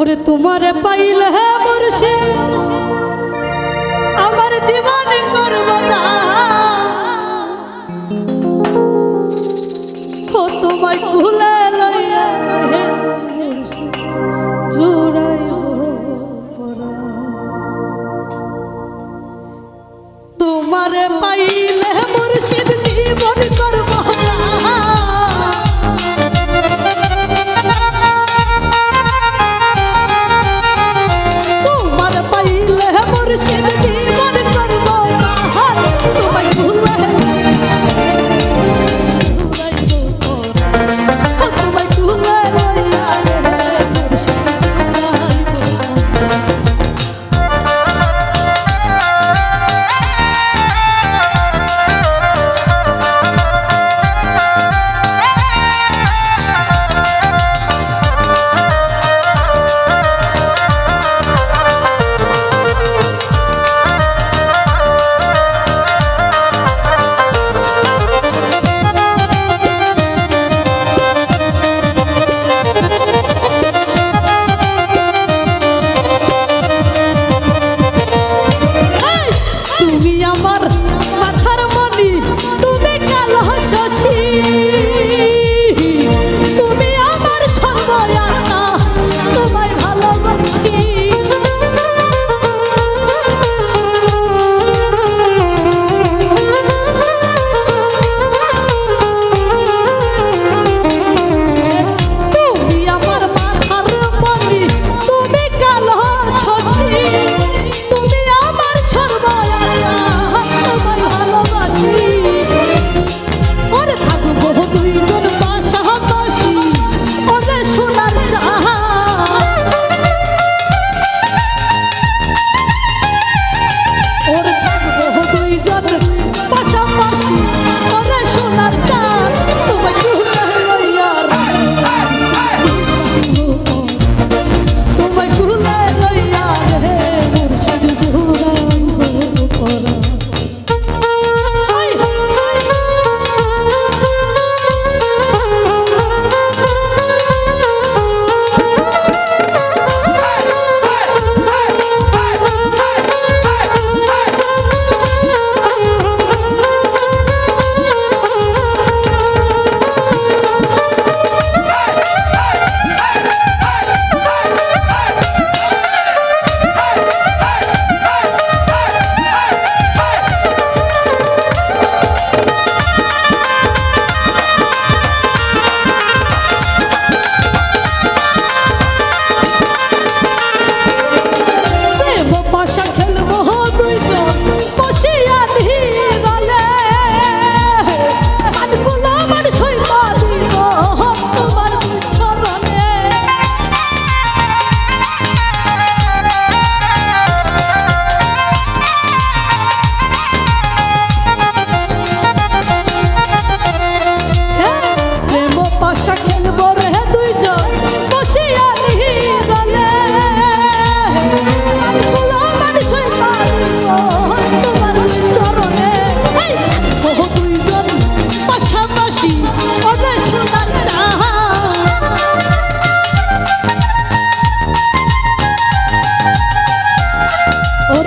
ওরে তোমার পাইলে মুর্শি আমার জীবন করব না। তোমায় ভুলে পাইলে মুর্শিদ জীবন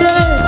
Yeah.